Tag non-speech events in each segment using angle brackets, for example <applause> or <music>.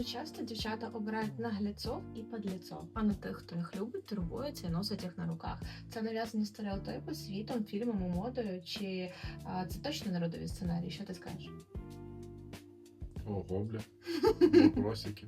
Дуже часто дівчата обирають наглядцов і падліцов, а не тих, хто їх любить, турбується і носить їх на руках. Це нав'язані стереотипи світом, фільмами, модою, чи а, це точно народові сценарії? Що ти скажеш? Ого, бля. <laughs> Вопросики.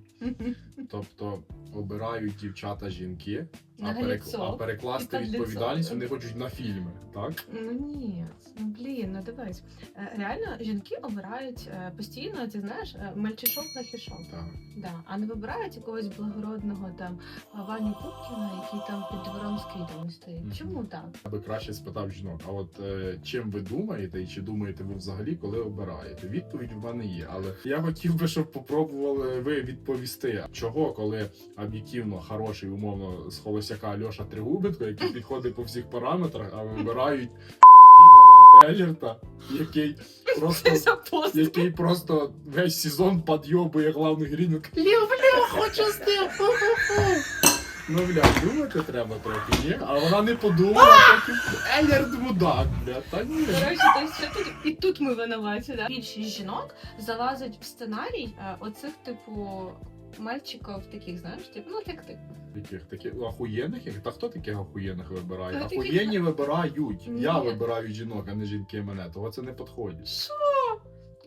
Тобто обирають дівчата жінки, а, перек... А перекласти і відповідальність вони хочуть на фільми, так? Ну ні, ну блін, ну дивись. Е, Реально жінки обирають е, постійно, ти знаєш, е, мальчишок на хішок. Так. Да, а не вибирають якогось благородного там Ваню Пупкіна, який там під з стоїть. Чому так? Я би краще спитав жінок, а от е, чим ви думаєте, і чи думаєте ви взагалі, коли обираєте? Відповідь в мене є, але я хотів би, щоб попробували ви відповісти, чого, коли об'єктивно хороший, умовно, з холосяка Альоша Тригубенко, який <laughs> підходить по всіх параметрах, а вибирають <laughs> Елірта, який просто. Який просто весь сезон підйобує главну героїню. Люблю, хочу з ним. Фу-фу-фу». Ну, бля, думати треба трохи, ні? А вона не подумала, потім Елярд мудак, бля, та ні. Коротше, то що тут і тут ми винуваті, да? Більшість жінок залазить в сценарій е, оцих, типу, мальчиків таких, знаєш, типу, ну як ти. Таких, таких охуєнних? Та хто таких охуєнних вибирає? Таких- Охуєнні вибирають. Я вибираю жінок, а не жінки мене. Того це не підходить. Що?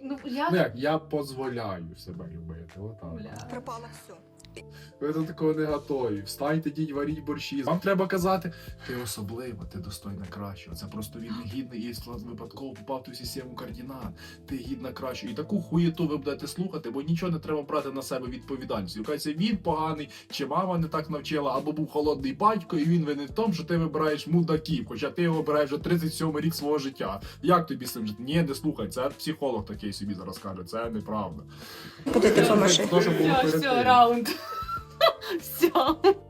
Ну я Ну як, я дозволяю себе любити. Отак. Бля. Пропало все. Ви до такого не готові. Встаньте, діть, варіть борщі. Вам треба казати, ти особлива, ти достойна кращого. Це просто він не гідний і склад випадково попав ту систему координат. Ти гідна кращого. І таку хуєту ви будете слухати, бо нічого не треба брати на себе відповідальність. Кажеться, він поганий, чи мама не так навчила, або був холодний батько, і він винен в тому, що ти вибираєш мудаків, хоча ти його обираєш вже 37 рік свого життя. Як тобі цим жити? Ні, не слухай, це психолог такий собі зараз каже, це неправда. Куди ти помаши? Все, все, раунд. Все.